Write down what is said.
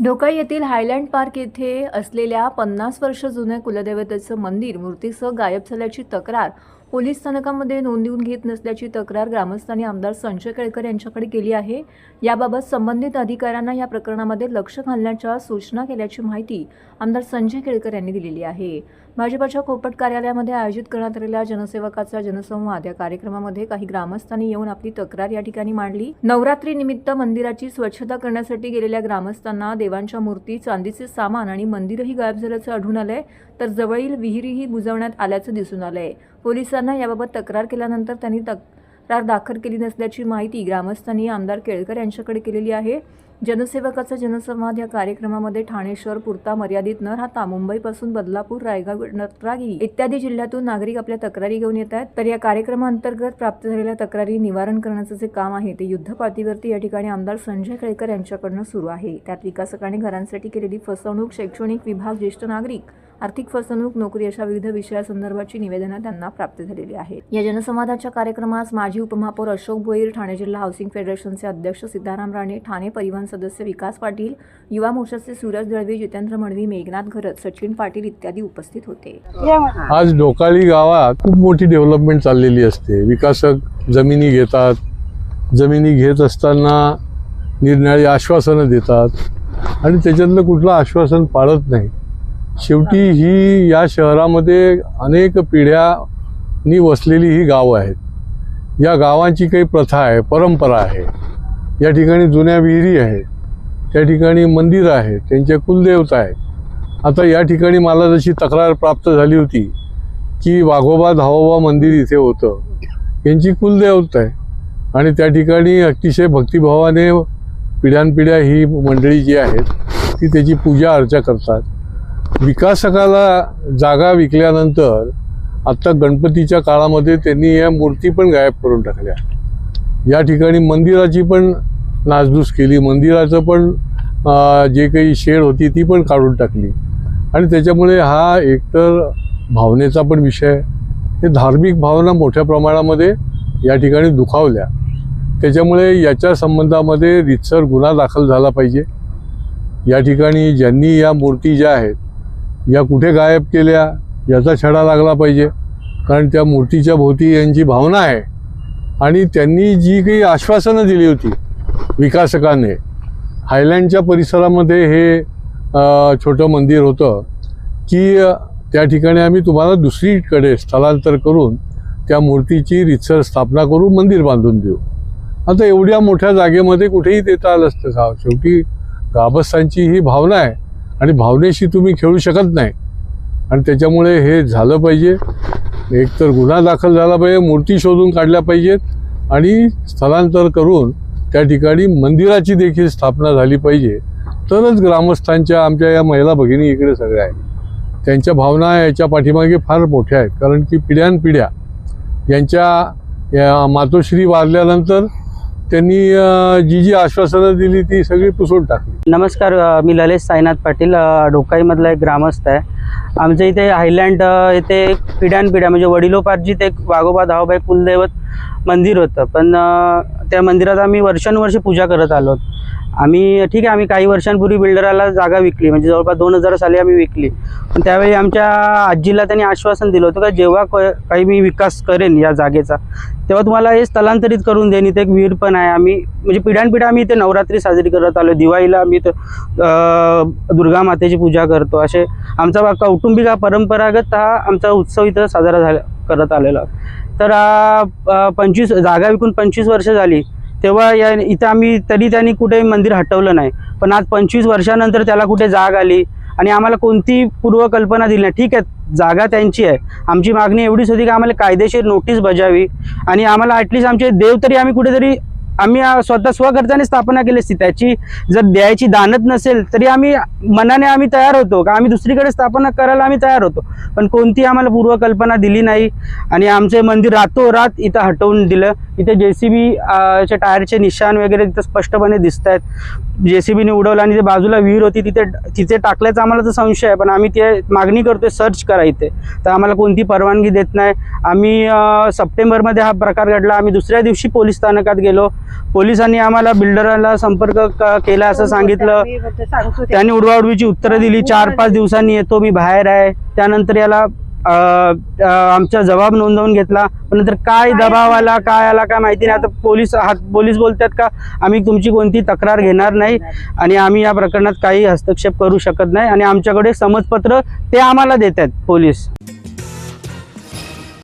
ढोकळ येथील Highland park येथे असलेल्या पन्नास वर्ष जुन्या कुलदेवतेचं मंदिर मूर्तीसह गायब झाल्याची तक्रार पोलीस स्थानकामध्ये नोंदवून घेत नसल्याची तक्रार ग्रामस्थांनी आमदार संजय केळकर यांच्याकडे केली आहे. याबाबत संबंधित अधिकाऱ्यांना या प्रकरणामध्ये लक्ष घालण्याच्या सूचना केल्याची माहिती आमदार संजय केळकर यांनी दिलेली आहे. भाजपाच्या कोपट कार्यालयामध्ये आयोजित करण्यात आलेल्या जनसेवकाचा जनसंवाद या कार्यक्रमामध्ये काही ग्रामस्थांनी येऊन आपली तक्रार या ठिकाणी मांडली. नवरात्री निमित्त मंदिराची स्वच्छता करण्यासाठी गेलेल्या ग्रामस्थांना देवांच्या मूर्ती चांदीचे सामान आणि मंदिरही गायब झाल्याचं आढळून आलंय. तर जवळील विहिरीही बुजवण्यात आल्याचं दिसून आलंय. पोलिसांना याबाबत तक्रार केल्यानंतर त्यांनी तक्रार दाखल केली नसल्याची माहिती ग्रामस्थांनी आमदार केळकर यांच्याकडे केलेली आहे. जनसेवकाचा जनसंवाद या कार्यक्रमामध्ये ठाणे शहर पुरता मर्यादित न राहता मुंबईपासून बदलापूर रायगाव रत्नागिरी इत्यादी जिल्ह्यातून नागरिक आपल्या तक्रारी घेऊन येत आहेत. तर या कार्यक्रमाअंतर्गत प्राप्त झालेल्या तक्रारी निवारण करण्याचं जे काम आहे ते युद्धपातळीवरती या ठिकाणी आमदार संजय केळकर यांच्याकडनं सुरू आहे. त्यात विकासकाने घरांसाठी केलेली फसवणूक शैक्षणिक विभाग ज्येष्ठ नागरिक आर्थिक फसवणूक नोकरी अशा विविध विषयासंदर्भाची निवेदनं त्यांना प्राप्त झालेली आहेत. या जनसंवादाच्या कार्यक्रमास माजी उपमहापौर अशोक भोईर ठाणे जिल्हा हाऊसिंग फेडरेशनचे अध्यक्ष सीताराम राणे ठाणे परिवहन सदस्य विकास पाटील युवा मोर्चाचे सूरज दळवी जितेंद्र मडवी मेघनाथ घरत सचिन पाटील इत्यादी उपस्थित होते. आज डोकाळी गावात खूप मोठी डेव्हलपमेंट चाललेली असते. विकासक जमिनी घेतात. जमिनी घेत असताना निरनिराळी आश्वासनं देतात. आणि त्याच्यातलं कुठलं आश्वासन पाळत नाही शेवटी ही या शहरामध्ये अनेक पिढ्यांनी वसलेली ही गावं आहेत. या गावांची काही प्रथा आहे परंपरा आहे. या ठिकाणी जुन्या विहिरी आहेत त्या ठिकाणी मंदिरं आहेत त्यांचे कुलदेवता आहेत. आता या ठिकाणी मला जशी तक्रार प्राप्त झाली होती की वाघोबा धावोबा मंदिर इथे होतं यांची कुलदेवता आहे. आणि त्या ठिकाणी अतिशय भक्तिभावाने पिढ्यानपिढ्या ही मंडळी जी आहेत ती त्याची पूजा अर्चा करतात. विकासकाला जागा विकल्यानंतर आत्ता गणपतीच्या काळामध्ये त्यांनी या मूर्ती पण गायब करून टाकल्या. या ठिकाणी मंदिराची पण नासधूस केली. मंदिराचं पण जे काही शेड होती ती पण काढून टाकली. आणि त्याच्यामुळे हा एकतर भावनेचा पण विषय हे धार्मिक भावना मोठ्या प्रमाणामध्ये या ठिकाणी दुखावल्या. त्याच्यामुळे याच्या संबंधामध्ये रितसर गुन्हा दाखल झाला पाहिजे. या ठिकाणी ज्यांनी या मूर्ती ज्या आहेत या कुठे गायब केल्या याचा छडा लागला पाहिजे. कारण त्या मूर्तीच्या भोवती यांची भावना आहे. आणि त्यांनी जी काही आश्वासनं दिली होती विकासकाने हायलँडच्या परिसरामध्ये हे छोटं मंदिर होतं की त्या ठिकाणी आम्ही तुम्हाला दुसरीकडे स्थलांतर करून त्या मूर्तीची रितसर स्थापना करून मंदिर बांधून देऊ. आता एवढ्या मोठ्या जागेमध्ये कुठेही देता आलं असतं. का शेवटी गाभस्थांची ही भावना आहे. आणि भावनेशी तुम्ही खेळू शकत नाही. आणि त्याच्यामुळे हे झालं पाहिजे. एकतर गुन्हा दाखल झाला पाहिजे मूर्ती शोधून काढल्या पाहिजेत आणि स्थलांतर करून त्या ठिकाणी मंदिराची देखील स्थापना झाली पाहिजे. तरच ग्रामस्थांच्या आमच्या या महिला भगिनी इकडे सगळ्या आहेत. त्यांच्या भावना याच्या पाठीमागे फार मोठ्या आहेत. कारण की पिढ्यानपिढ्या यांच्या या मातोश्री वारल्यानंतर त्यांनी जी जी आश्वासनं दिली ती सगळी पुसून टाकली. नमस्कार मी ललेश साईनाथ पाटील डोकाईमधला ढोकाईमधला एक ग्रामस्थ आहे. आमच्या इथे हायलँड येथे पिढ्यानपिढ्या म्हणजे वडिलोपार्जित एक वाघोबा धावबाई कुलदैवत मंदिर होतं. पण त्या मंदिरात आम्ही वर्षानुवर्षे पूजा करत आलो. आम्ही ठीक आहे आम्ही काही वर्षांपूर्वी बिल्डराला जागा विकली. म्हणजे जवळपास दोन हजार साली आम्ही विकली. पण त्यावेळी आमच्या आजीला त्यांनी आश्वासन दिलं होतं का जेव्हा क- काही मी विकास करेन या जागेचा तेव्हा तुम्हाला हे स्थलांतरित करून देईन. इथे एक विहीर पण आहे. आम्ही म्हणजे पिढ्यानपिढ्या आम्ही इथे नवरात्री साजरी करत आलो. दिवाळीला आम्ही इथं दुर्गा मातेची पूजा करतो. असे आमचा भाग कौटुंबिक हा परंपरागत हा आमचा उत्सव इथं साजरा झाला करत आलेला. तर पंचवीस जागा विकून पंचवीस वर्ष झाली. तेव्हा या इथं आम्ही तरी त्यांनी कुठे मंदिर हटवलं नाही. पण आज पंचवीस वर्षानंतर त्याला कुठे जाग आली आणि आम्हाला कोणती पूर्वकल्पना दिली नाही. ठीक आहे जागा त्यांची आहे. आमची मागणी एवढीच होती की आम्हाला कायदेशीर नोटीस बजावी आणि आम्हाला ॲटलिस्ट आमचे देव तरी आम्ही कुठेतरी आम्ही स्वतः स्वखर्चाने स्थापना केली असती. त्याची जर द्यायची दानत नसेल तरी आम्ही मनाने आम्ही तयार होतो. का आम्ही दुसरीकडे स्थापना करायला आम्ही तयार होतो. पण कोणती आम्हाला पूर्वकल्पना दिली नाही. आणि आमचे मंदिर रातोरात इथं हटवून दिलं. इथे जे सी बी च्या टायरचे निशाण वगैरे तिथे स्पष्टपणे दिसत आहेत जे सी बीने उडवलं आणि ते बाजूला विहीर होती तिथे तिथे टाकल्याचा आम्हाला तर संशय आहे पण आम्ही ते मागणी करतोय सर्च करा इथे. तर आम्हाला कोणती परवानगी देत नाही. आम्ही सप्टेंबरमध्ये हा प्रकार घडला. आम्ही दुसऱ्या दिवशी पोलीस स्थानकात गेलो. पोलिसांनी आम्हाला बिल्डराला संपर्क क- केला असं सांगितलं. त्यांनी उडवाउडवीची उत्तरं दिली. चार पाच दिवसांनी येतो मी बाहेर आहे. त्यानंतर याला आमचा जबाब नोंदवून घेतला. नंतर काय दबाव आला काय आला काय माहिती नाही. आता पोलीस हात पोलीस बोलतात का आम्ही तुमची कोणती तक्रार घेणार नाही आणि आम्ही या प्रकरणात काही हस्तक्षेप करू शकत नाही आणि आमच्याकडे समजपत्र ते आम्हाला देत आहेत पोलीस.